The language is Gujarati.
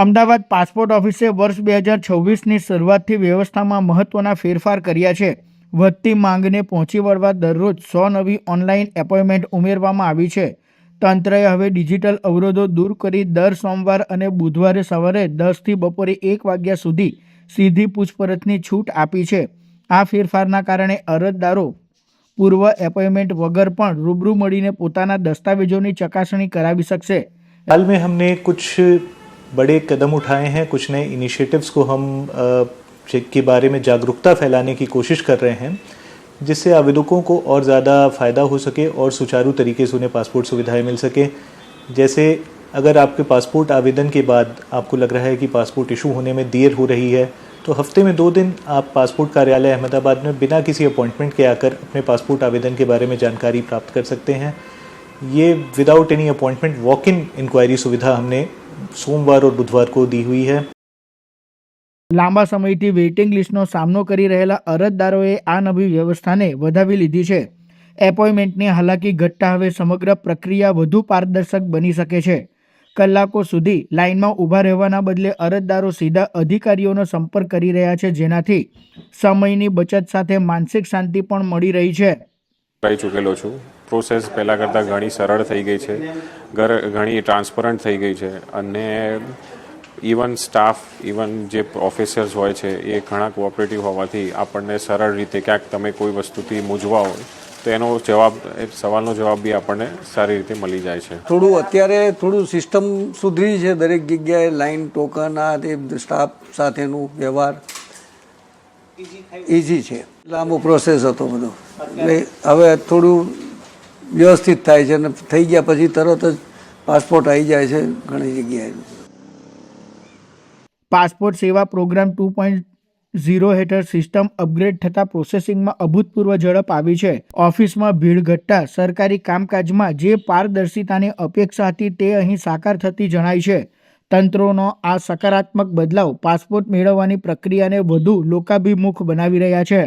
અમદાવાદ પાસપોર્ટ ઓફિસે વર્ષ બે હજાર છવ્વીસની શરૂઆતથી વ્યવસ્થામાં મહત્ત્વના ફેરફાર કર્યા છે. વધતી માંગને પહોંચી વળવા દરરોજ સો નવી ઓનલાઈન એપોઇન્ટમેન્ટ ઉમેરવામાં આવી છે. તંત્રએ હવે ડિજિટલ અવરોધો દૂર કરી દર સોમવાર અને બુધવારે સવારે દસથી બપોરે એક વાગ્યા સુધી સીધી પૂછપરછની છૂટ આપી છે. આ ફેરફારના કારણે અરજદારો પૂર્વ એપોઇન્ટમેન્ટ વગર પણ રૂબરૂ મળીને પોતાના દસ્તાવેજોની ચકાસણી કરાવી શકશે. હાલ મેં હમને કુછ बड़े कदम उठाए हैं, कुछ नए इनिशिएटिव्स को हम के बारे में जागरूकता फैलाने की कोशिश कर रहे हैं, जिससे आवेदकों को और ज़्यादा फ़ायदा हो सके और सुचारू तरीके से उन्हें पासपोर्ट सुविधाएँ मिल सके। जैसे, अगर आपके पासपोर्ट आवेदन के बाद आपको लग रहा है कि पासपोर्ट इशू होने में देर हो रही है तो हफ़्ते में दो दिन आप पासपोर्ट कार्यालय अहमदाबाद में बिना किसी अपॉइंटमेंट के आकर अपने पासपोर्ट आवेदन के बारे में जानकारी प्राप्त कर सकते हैं। ये without any appointment walk in inquiry सुविधा हमने सोमवार और बुधवार को दी हुई है લાંબા સમયથી વેઇટિંગ લિસ્ટનો સામનો કરી રહેલા અરજદારોએ આ નવી વ્યવસ્થાને વધાવી લીધી છે એપોઇન્ટમેન્ટની હાલાકી ઘટતા હવે સમગ્ર પ્રક્રિયા વધુ પારદર્શક બની શકે છે કલાકો સુધી લાઇનમાં ઊભા રહેવાના બદલે અરજદારો સીધા અધિકારીઓનો સંપર્ક કરી રહ્યા છે જેનાથી સમયની બચત સાથે માનસિક શાંતિ પણ મળી રહી છે કરી ચૂકેલો છું. પ્રોસેસ પહેલાં કરતાં ઘણી સરળ થઈ ગઈ છે. ઘર, ઘણી ટ્રાન્સપરન્ટ થઈ ગઈ છે. અને ઇવન સ્ટાફ ઇવન જે ઓફિસર્સ હોય છે, એ ઘણા કોઓપરેટિવ હોવાથી આપણને સરળ રીતે ક્યાંક તમે કોઈ વસ્તુથી મૂંઝવા હોય, તો એનો જવાબ, એ સવાલનો જવાબ બી આપણને સારી રીતે મળી જાય છે. થોડું અત્યારે થોડું સિસ્ટમ સુધરી છે દરેક જગ્યાએ. લાઈન ટોકન આ તે સ્ટાફ સાથેનું વ્યવહાર. ઇઝી છે. લાંબો પ્રોસેસ હતો બધો. હવે થોડું વ્યવસ્થિત થાય છે અને થઈ ગયા પછી તરત જ પાસપોર્ટ આવી જાય છે ઘણી જગ્યાએ. પાસપોર્ટ સેવા પ્રોગ્રામ ટુ પોઈન્ટ ઝીરો હેઠળ સિસ્ટમ અપગ્રેડ થતાં પ્રોસેસિંગમાં અભૂતપૂર્વ ઝડપ આવી છે. ઓફિસમાં ભીડ ઘટતા સરકારી કામકાજમાં જે પારદર્શિતાની અપેક્ષા હતી તે અહીં સાકાર થતી જણાય છે. તંત્રોનો આ સકારાત્મક બદલાવ પાસપોર્ટ મેળવવાની પ્રક્રિયાને વધુ લોકાભિમુખ બનાવી રહ્યા છે.